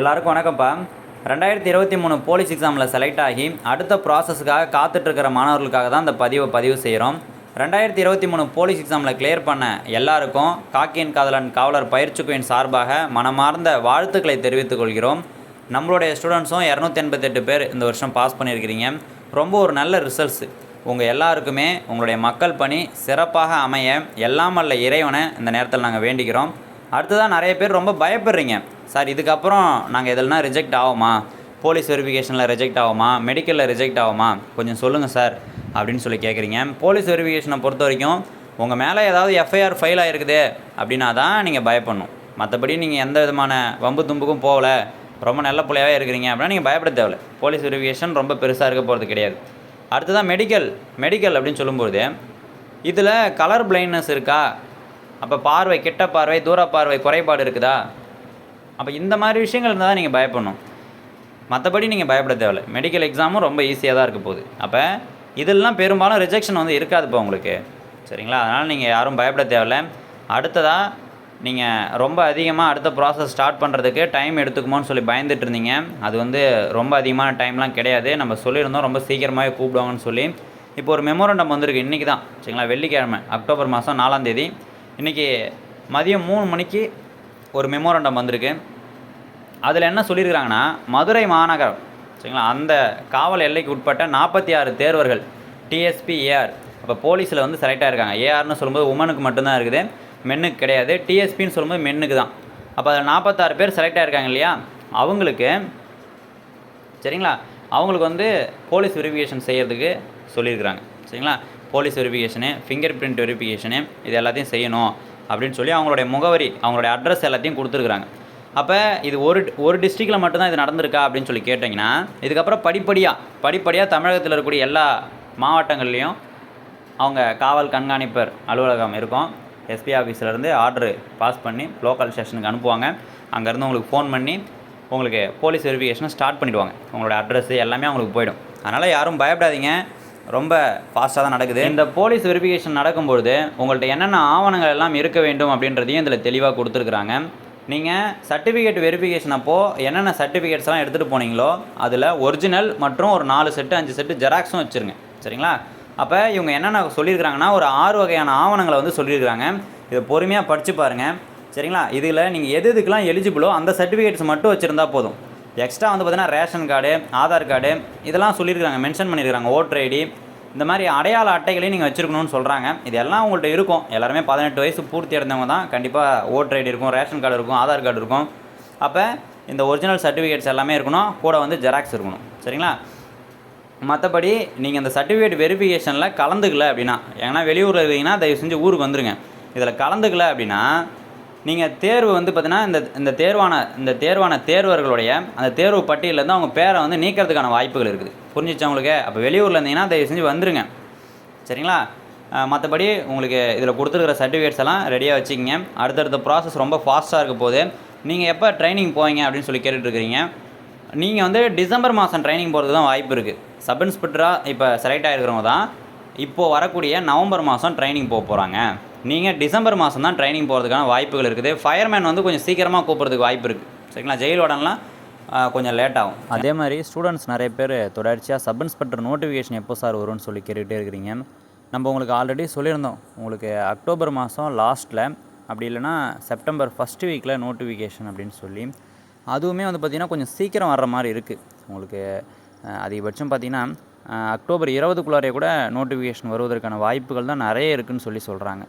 எல்லாருக்கும் வணக்கம்ப்பா. ரெண்டாயிரத்தி இருபத்தி மூணு போலீஸ் எக்ஸாமில் செலக்ட் ஆகி அடுத்த ப்ராசஸுக்காக காத்துட்ருக்கிற மாணவர்களுக்காக தான் இந்த பதிவை பதிவு செய்கிறோம் ரெண்டாயிரத்தி இருபத்தி மூணு போலீஸ் எக்ஸாமில் கிளியர் பண்ண எல்லாருக்கும் காக்கியின் காதலன் காவலர் பயிற்சிக்குவின் சார்பாக மனமார்ந்த வாழ்த்துக்களை தெரிவித்துக் கொள்கிறோம். நம்மளுடைய ஸ்டூடெண்ட்ஸும் இரநூத்தி எண்பத்தெட்டு பேர் இந்த வருஷம் பாஸ் பண்ணியிருக்கிறீங்க. ரொம்ப ஒரு நல்ல ரிசல்ட்ஸு உங்கள் எல்லாருக்குமே உங்களுடைய மக்கள் பணி சிறப்பாக அமைய எல்லாம் இறைவனை இந்த நேரத்தில் நாங்கள் வேண்டிக்கிறோம். அடுத்ததாக நிறைய பேர் ரொம்ப பயப்படுறீங்க. சார் இதுக்கப்புறம் நாங்கள் இதெல்லாம் ரிஜெக்ட் ஆகுமா போலீஸ் வெரிஃபிகேஷனில் ரிஜெக்ட் ஆகுமா மெடிக்கலில் ரிஜெக்ட் ஆகுமா கொஞ்சம் சொல்லுங்கள் சார் அப்படின்னு சொல்லி கேட்குறீங்க போலீஸ் வெரிஃபிகேஷனை பொறுத்த வரைக்கும் உங்கள் மேலே ஏதாவது எஃப்ஐஆர் ஃபைல் ஆகிருக்குது அப்படின்னா தான் நீங்கள் பயப்படணும். மற்றபடி நீங்கள் எந்த விதமான வம்பு தும்புக்கும் போகல ரொம்ப நல்ல பிள்ளையாகவே இருக்கிறீங்க அப்படின்னா நீங்கள் பயப்பட தேவையில்ல. போலீஸ் வெரிஃபிகேஷன் ரொம்ப பெருசாக இருக்க போகிறது கிடையாது. அடுத்ததான் மெடிக்கல் மெடிக்கல் அப்படின்னு சொல்லும்போது இதில் கலர் பிளைண்ட்னஸ் இருக்கா? அப்போ பார்வை கிட்ட பார்வை தூர பார்வை குறைபாடு இருக்குதா? அப்போ இந்த மாதிரி விஷயங்கள் இருந்தால் தான் நீங்கள் பயப்படணும். மற்றபடி நீங்கள் பயப்பட தேவையில்ல. மெடிக்கல் எக்ஸாமும் ரொம்ப ஈஸியாக தான் இருக்க போகுது. அப்போ இதெல்லாம் பெரும்பாலும் ரிஜெக்ஷன் வந்து இருக்காதுப்பா உங்களுக்கு. சரிங்களா? அதனால் நீங்கள் யாரும் பயப்பட தேவையில்ல. அடுத்ததாக நீங்கள் ரொம்ப அதிகமாக அடுத்த ப்ராசஸ் ஸ்டார்ட் பண்ணுறதுக்கு டைம் எடுத்துக்குமோன்னு சொல்லி பயந்துட்டு இருந்தீங்க. அது வந்து ரொம்ப அதிகமான டைம்லாம் கிடையாது. நம்ம சொல்லியிருந்தோம் ரொம்ப சீக்கிரமாகவே கூப்பிடுவாங்கன்னு சொல்லி. இப்போ ஒரு மெமோரண்டம் வந்திருக்கு. இன்றைக்கி தான் சரிங்களா? வெள்ளிக்கிழமை அக்டோபர் மாதம் நாலாம் தேதி. இன்றைக்கி மதியம் மூணு மணிக்கு ஒரு மெமோரண்டம் வந்திருக்கு. அதில் என்ன சொல்லியிருக்கிறாங்கன்னா மதுரை மாநகரம் சரிங்களா? அந்த காவல் எல்லைக்கு உட்பட்ட நாற்பத்தி ஆறு தேர்வர்கள் டிஎஸ்பி ஏஆர் அப்போ போலீஸில் வந்து செலக்ட் ஆகிருக்காங்க ஏஆர்னு சொல்லும்போது உமனுக்கு மட்டும்தான் இருக்குது மென்னுக்கு கிடையாது. டிஎஸ்பின்னு சொல்லும்போது மென்னுக்கு தான். அப்போ அதில் நாற்பத்தாறு பேர் செலக்ட் ஆகிருக்காங்க இல்லையா? அவங்களுக்கு சரிங்களா? அவங்களுக்கு வந்து போலீஸ் வெரிஃபிகேஷன் செய்கிறதுக்கு சொல்லியிருக்கிறாங்க. சரிங்களா? போலீஸ் வெரிஃபிகேஷனு ஃபிங்கர் பிரிண்ட் வெரிஃபிகேஷனு இது எல்லாத்தையும் செய்யணும் அப்படின்னு சொல்லி அவங்களுடைய முகவரி அவங்களுடைய அட்ரஸ் எல்லாத்தையும் கொடுத்துருக்குறாங்க. அப்போ இது ஒரு ஒரு டிஸ்ட்ரிக்டில் மட்டும்தான் இது நடந்திருக்கா அப்படின்னு சொல்லி கேட்டிங்கன்னா இதுக்கப்புறம் படிப்படியாக படிப்படியாக தமிழகத்தில் இருக்கக்கூடிய எல்லா மாவட்டங்கள்லேயும் அவங்க காவல் கண்காணிப்பர் அலுவலகம் இருக்கும். எஸ்பி ஆஃபீஸ்லேருந்து ஆர்டரு பாஸ் பண்ணி லோக்கல் ஸ்டேஷனுக்கு அனுப்புவாங்க. அங்கேருந்து உங்களுக்கு ஃபோன் பண்ணி உங்களுக்கு போலீஸ் வெரிஃபிகேஷனை ஸ்டார்ட் பண்ணிடுவாங்க. உங்களோட அட்ரஸ் எல்லாமே அவங்களுக்கு போயிடும். அதனால் யாரும் பயப்படாதீங்க. ரொம்ப ஃபாஸ்ட்டாக தான் நடக்குது. இந்த போலீஸ் வெரிஃபிகேஷன் நடக்கும்பொழுது உங்கள்கிட்ட என்னென்ன ஆவணங்கள் எல்லாம் இருக்க வேண்டும் அப்படின்றதையும் இதில் தெளிவாக கொடுத்துருக்குறாங்க. நீங்கள் சர்டிஃபிகேட் வெரிஃபிகேஷன் அப்போது என்னென்ன சர்டிஃபிகேட்ஸ்லாம் எடுத்துகிட்டு போனீங்களோ அதில் ஒரிஜினல் மற்றும் ஒரு நாலு செட்டு அஞ்சு செட்டு ஜெராக்ஸும் வச்சுருங்க. சரிங்களா? அப்போ இவங்க என்னென்ன சொல்லியிருக்கிறாங்கன்னா ஒரு ஆறு வகையான ஆவணங்களை வந்து சொல்லியிருக்கிறாங்க. இதை பொறுமையாக படித்து பாருங்கள் சரிங்களா? இதில் நீங்கள் எது எதுக்கெலாம் எலிஜிபிளோ அந்த சர்டிஃபிகேட்ஸ் மட்டும் வச்சுருந்தா போதும். எக்ஸ்ட்ரா வந்து பார்த்தீங்கன்னா ரேஷன் கார்டு ஆதார் கார்டு இதெல்லாம் சொல்லியிருக்காங்க மென்ஷன் பண்ணியிருக்காங்க ஓட்டர் ஐடி இந்த மாதிரி அடையாள அட்டைகளையும் நீங்கள் வச்சுருக்கணும்னு சொல்கிறாங்க இது எல்லாம் உங்கள்கிட்ட இருக்கும். எல்லாருமே பதினெட்டு வயசு பூர்த்தி அடைந்தவங்க தான். கண்டிப்பாக ஓட்டர் ஐடி இருக்கும் ரேஷன் கார்டு இருக்கும் ஆதார் கார்டு இருக்கும். அப்போ இந்த ஒரிஜினல் சர்டிஃபிகேட்ஸ் எல்லாமே இருக்கணும். கூட வந்து ஜெராக்ஸ் இருக்கணும். சரிங்களா? மற்றபடி நீங்கள் இந்த சர்டிஃபிகேட் வெரிஃபிகேஷனில் கலந்துக்கல அப்படின்னா ஏன்னா வெளியூரில் இருக்கீங்கன்னா தயவு செஞ்சு ஊருக்கு வந்துருங்க. இதில் கலந்துக்கல அப்படின்னா நீங்கள் தேர்வு வந்து பார்த்தீங்கன்னா இந்த இந்த தேர்வான இந்த தேர்வான தேர்வர்களுடைய அந்த தேர்வு பட்டியலேருந்து அவங்க பேரை வந்து நீக்கிறதுக்கான வாய்ப்புகள் இருக்குது. புரிஞ்சிச்சா உங்களுக்கு? அப்போ வெளியூரில் இருந்தீங்கன்னா தயவு செஞ்சு வந்துருங்க. சரிங்களா? மற்றபடி உங்களுக்கு இதில் கொடுத்துருக்கிற சர்டிஃபிகேட்ஸ் எல்லாம் ரெடியாக வச்சுக்கிங்க. அடுத்தடுத்த ப்ராசஸ் ரொம்ப ஃபாஸ்ட்டாக இருக்க போது நீங்கள் எப்போ ட்ரைனிங் போவீங்க அப்படின்னு சொல்லி கேட்டுட்ருக்கிறீங்க நீங்கள் வந்து டிசம்பர் மாதம் ட்ரைனிங் போகிறது தான் வாய்ப்பு இருக்குது சப் இன்ஸ்பெக்டராக இப்போ செலக்ட் ஆகிருக்கிறவங்க தான் இப்போது வரக்கூடிய நவம்பர் மாதம் ட்ரைனிங் போக போகிறாங்க நீங்கள் டிசம்பர் மாதம் தான் ட்ரைனிங் போகிறதுக்கான வாய்ப்புகள் இருக்குது. ஃபயர்மேன் வந்து கொஞ்சம் சீக்கிரமாக கூப்பிட்றதுக்கு வாய்ப்பு இருக்குது சரிங்களா? ஜெயில் உடனெலாம் கொஞ்சம் லேட் ஆகும். அதே மாதிரி ஸ்டூடெண்ட்ஸ் நிறைய பேர் தொடர்ச்சியாக சப் இன்ஸ்பெக்டர் நோட்டிஃபிகேஷன் எப்போ சார் வரும்னு சொல்லி கேட்டுக்கிட்டே இருக்கிறீங்க. நம்ம உங்களுக்கு ஆல்ரெடி சொல்லியிருந்தோம். உங்களுக்கு அக்டோபர் மாதம் லாஸ்ட்டில் அப்படி இல்லைன்னா செப்டம்பர் ஃபஸ்ட்டு வீக்கில் நோட்டிஃபிகேஷன் அப்படின்னு சொல்லி. அதுவுமே வந்து பார்த்திங்கன்னா கொஞ்சம் சீக்கிரம் வர்ற மாதிரி இருக்குது உங்களுக்கு அதிகபட்சம் பார்த்திங்கன்னா அக்டோபர் இருபதுக்குள்ளாரே கூட நோட்டிஃபிகேஷன் வருவதற்கான வாய்ப்புகள் தான் நிறைய இருக்குதுன்னு சொல்லி சொல்கிறாங்க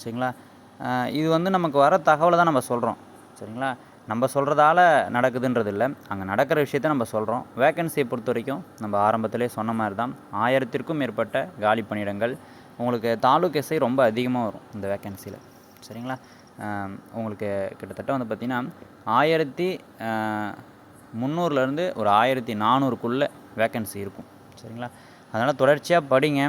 சரிங்களா? இது வந்து நமக்கு வர தகவலை தான் நம்ம சொல்கிறோம் சரிங்களா? நம்ம சொல்கிறதால நடக்குதுன்றது இல்லை அங்கே நடக்கிற விஷயத்த நம்ம சொல்கிறோம் வேக்கன்சியை பொறுத்த வரைக்கும் நம்ம ஆரம்பத்திலே சொன்ன மாதிரி தான் ஆயிரத்திற்கும் மேற்பட்ட காலி பணியிடங்கள். உங்களுக்கு தாலுக் எஸ்ஐ ரொம்ப அதிகமாக வரும் இந்த வேக்கன்சியில் சரிங்களா? உங்களுக்கு கிட்டத்தட்ட வந்து பார்த்திங்கன்னா ஆயிரத்தி முந்நூறுலேருந்து ஒரு ஆயிரத்தி நானூறுக்குள்ளே வேக்கன்சி இருக்கும். சரிங்களா? அதனால் தொடர்ச்சியாக படிங்க.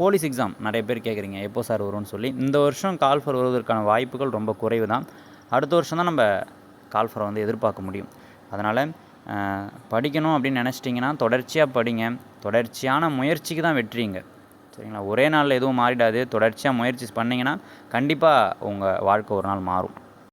போலீஸ் எக்ஸாம் நிறைய பேர் கேட்குறீங்க எப்போ சார் வரும்னு சொல்லி. இந்த வருஷம் கால்ஃபர் வருவதற்கான வாய்ப்புகள் ரொம்ப குறைவு தான். அடுத்த வருஷம் தான் நம்ம கால்ஃபரை வந்து எதிர்பார்க்க முடியும். அதனால் படிக்கணும் அப்படின்னு நினச்சிட்டிங்கன்னா தொடர்ச்சியாக படிங்க. தொடர்ச்சியான முயற்சிக்கு தான் வெற்றிங்க சரிங்களா? ஒரே நாளில் எதுவும் மாறிடாது. தொடர்ச்சியாக முயற்சி பண்ணிங்கன்னா கண்டிப்பாக உங்கள் வாழ்க்கை ஒரு நாள் மாறும்.